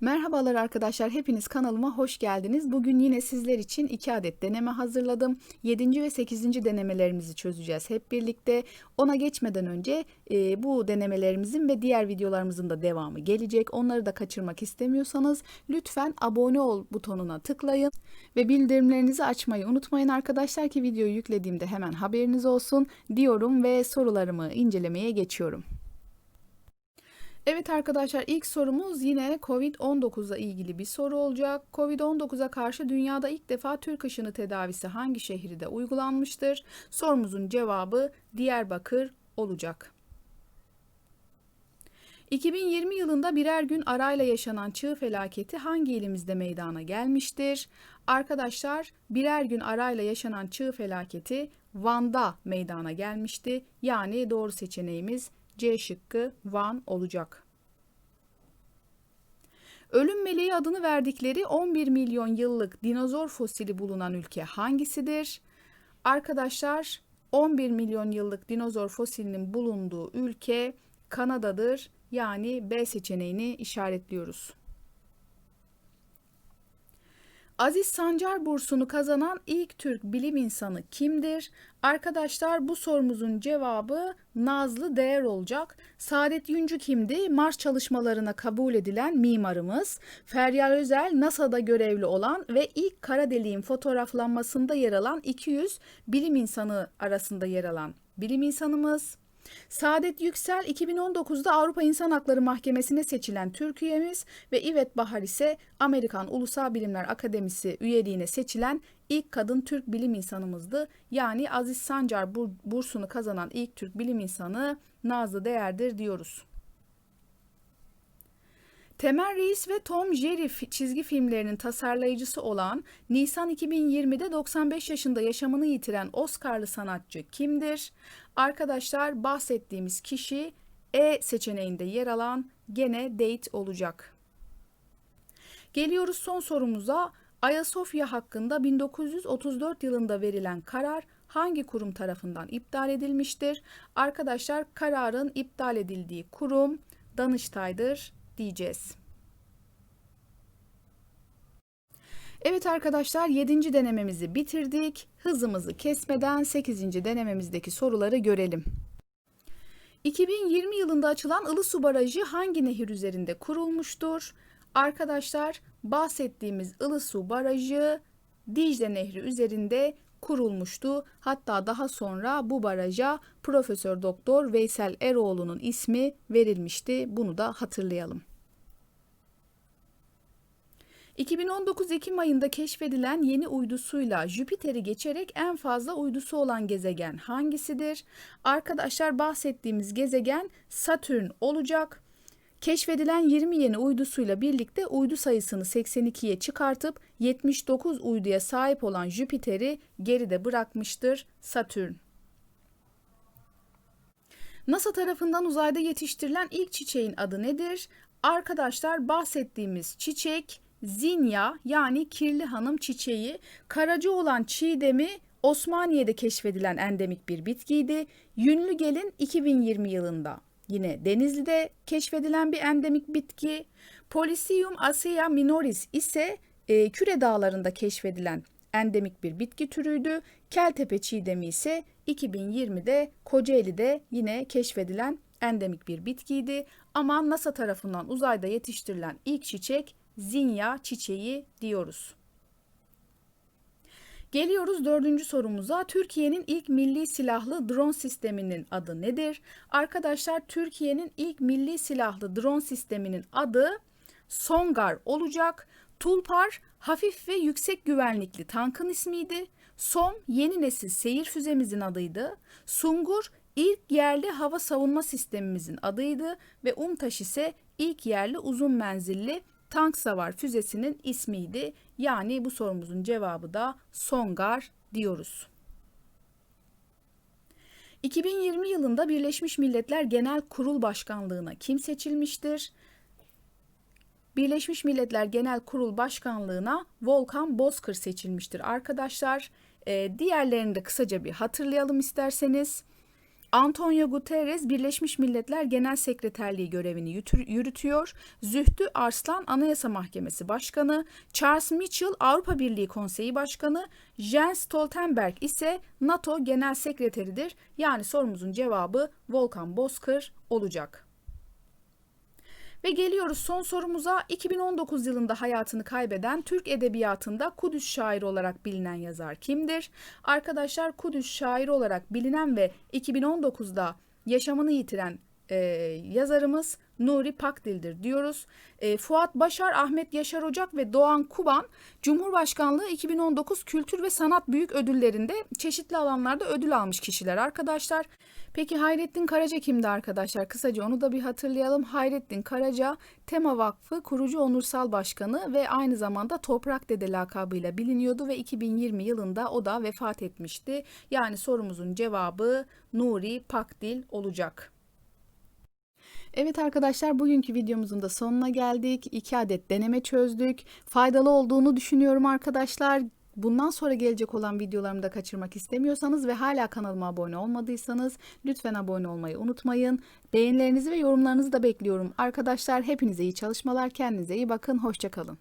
Merhabalar arkadaşlar, hepiniz kanalıma hoş geldiniz. Bugün yine sizler için 2 adet deneme hazırladım. 7. ve 8. denemelerimizi çözeceğiz hep birlikte. Ona geçmeden önce e, bu denemelerimizin ve diğer videolarımızın da devamı gelecek. Onları da kaçırmak istemiyorsanız lütfen abone ol butonuna tıklayın ve bildirimlerinizi açmayı unutmayın arkadaşlar ki videoyu yüklediğimde hemen haberiniz olsun diyorum ve sorularımı incelemeye geçiyorum. Evet arkadaşlar ilk sorumuz yine Covid-19'la ilgili bir soru olacak. Covid-19'a karşı dünyada ilk defa Türk aşını tedavisi hangi şehirde uygulanmıştır? Sorumuzun cevabı Diyarbakır olacak. 2020 yılında birer gün arayla yaşanan çığ felaketi hangi ilimizde meydana gelmiştir? Arkadaşlar birer gün arayla yaşanan çığ felaketi Van'da meydana gelmişti. Yani doğru seçeneğimiz C şıkkı Van olacak. Ölüm meleği adını verdikleri 11 milyon yıllık dinozor fosili bulunan ülke hangisidir? Arkadaşlar 11 milyon yıllık dinozor fosilinin bulunduğu ülke Kanada'dır. Yani B seçeneğini işaretliyoruz. Aziz Sancar bursunu kazanan ilk Türk bilim insanı kimdir? Arkadaşlar bu sorumuzun cevabı Nazlı Değer olacak. Saadet Yüncü kimdi? Mars çalışmalarına kabul edilen mimarımız. Feryal Özel NASA'da görevli olan ve ilk kara deliğin fotoğraflanmasında yer alan 200 bilim insanı arasında yer alan bilim insanımız. Saadet Yüksel 2019'da Avrupa İnsan Hakları Mahkemesi'ne seçilen Türk üyemiz ve İvet Bahar ise Amerikan Ulusal Bilimler Akademisi üyeliğine seçilen ilk kadın Türk bilim insanımızdı. Yani Aziz Sancar bursunu kazanan ilk Türk bilim insanı Nazlı Değer'dir diyoruz. Temel Reis ve Tom Jerry çizgi filmlerinin tasarlayıcısı olan Nisan 2020'de 95 yaşında yaşamını yitiren Oscar'lı sanatçı kimdir? Arkadaşlar bahsettiğimiz kişi E seçeneğinde yer alan gene date olacak. Geliyoruz son sorumuza. Ayasofya hakkında 1934 yılında verilen karar hangi kurum tarafından iptal edilmiştir? Arkadaşlar kararın iptal edildiği kurum Danıştay'dır diyeceğiz. Evet arkadaşlar 7. denememizi bitirdik. Hızımızı kesmeden 8. denememizdeki soruları görelim. 2020 yılında açılan Ilısu Barajı hangi nehir üzerinde kurulmuştur? Arkadaşlar bahsettiğimiz Ilısu Barajı Dicle Nehri üzerinde kurulmuştu. Hatta daha sonra bu baraja Profesör Doktor Veysel Eroğlu'nun ismi verilmişti. Bunu da hatırlayalım. 2019 Ekim ayında keşfedilen yeni uydusuyla Jüpiter'i geçerek en fazla uydusu olan gezegen hangisidir? Arkadaşlar bahsettiğimiz gezegen Satürn olacak. Keşfedilen 20 yeni uydusuyla birlikte uydu sayısını 82'ye çıkartıp 79 uyduya sahip olan Jüpiter'i geride bırakmıştır Satürn. NASA tarafından uzayda yetiştirilen ilk çiçeğin adı nedir? Arkadaşlar bahsettiğimiz çiçek zinya yani kirli hanım çiçeği, karacı olan çiğdemi Osmaniye'de keşfedilen endemik bir bitkiydi. Yünlü gelin 2020 yılında Yine Denizli'de keşfedilen bir endemik bitki. Polisium acea minoris ise e, Küre Dağları'nda keşfedilen endemik bir bitki türüydü. Keltepe çiğdemi ise 2020'de Kocaeli'de yine keşfedilen endemik bir bitkiydi. Ama NASA tarafından uzayda yetiştirilen ilk çiçek zinya çiçeği diyoruz. Geliyoruz dördüncü sorumuza. Türkiye'nin ilk milli silahlı drone sisteminin adı nedir? Arkadaşlar Türkiye'nin ilk milli silahlı drone sisteminin adı Songar olacak. Tulpar hafif ve yüksek güvenlikli tankın ismiydi. Som yeni nesil seyir füzemizin adıydı. Sungur ilk yerli hava savunma sistemimizin adıydı ve Umtaş ise ilk yerli uzun menzilli tank savar füzesinin ismiydi. Yani bu sorumuzun cevabı da Songar diyoruz. 2020 yılında Birleşmiş Milletler Genel Kurul Başkanlığına kim seçilmiştir? Birleşmiş Milletler Genel Kurul Başkanlığına Volkan Bozkır seçilmiştir arkadaşlar. Ee, diğerlerini de kısaca bir hatırlayalım isterseniz. Antonio Guterres Birleşmiş Milletler Genel Sekreterliği görevini yürütüyor. Zühtü Arslan Anayasa Mahkemesi Başkanı, Charles Mitchell Avrupa Birliği Konseyi Başkanı, Jens Stoltenberg ise NATO Genel Sekreteridir. Yani sorumuzun cevabı Volkan Bozkır olacak. Ve geliyoruz son sorumuza. 2019 yılında hayatını kaybeden Türk edebiyatında Kudüs şairi olarak bilinen yazar kimdir? Arkadaşlar Kudüs şairi olarak bilinen ve 2019'da yaşamını yitiren e, yazarımız Nuri Pakdil'dir diyoruz. E, Fuat Başar, Ahmet Yaşar Ocak ve Doğan Kuban Cumhurbaşkanlığı 2019 Kültür ve Sanat Büyük Ödülleri'nde çeşitli alanlarda ödül almış kişiler arkadaşlar. Peki Hayrettin Karaca kimdi arkadaşlar? Kısaca onu da bir hatırlayalım. Hayrettin Karaca Tema Vakfı kurucu onursal başkanı ve aynı zamanda Toprak Dede lakabıyla biliniyordu ve 2020 yılında o da vefat etmişti. Yani sorumuzun cevabı Nuri Pakdil olacak. Evet arkadaşlar bugünkü videomuzun da sonuna geldik. 2 adet deneme çözdük. Faydalı olduğunu düşünüyorum arkadaşlar. Bundan sonra gelecek olan videolarımı da kaçırmak istemiyorsanız ve hala kanalıma abone olmadıysanız lütfen abone olmayı unutmayın. Beğenilerinizi ve yorumlarınızı da bekliyorum. Arkadaşlar hepinize iyi çalışmalar. Kendinize iyi bakın. Hoşçakalın.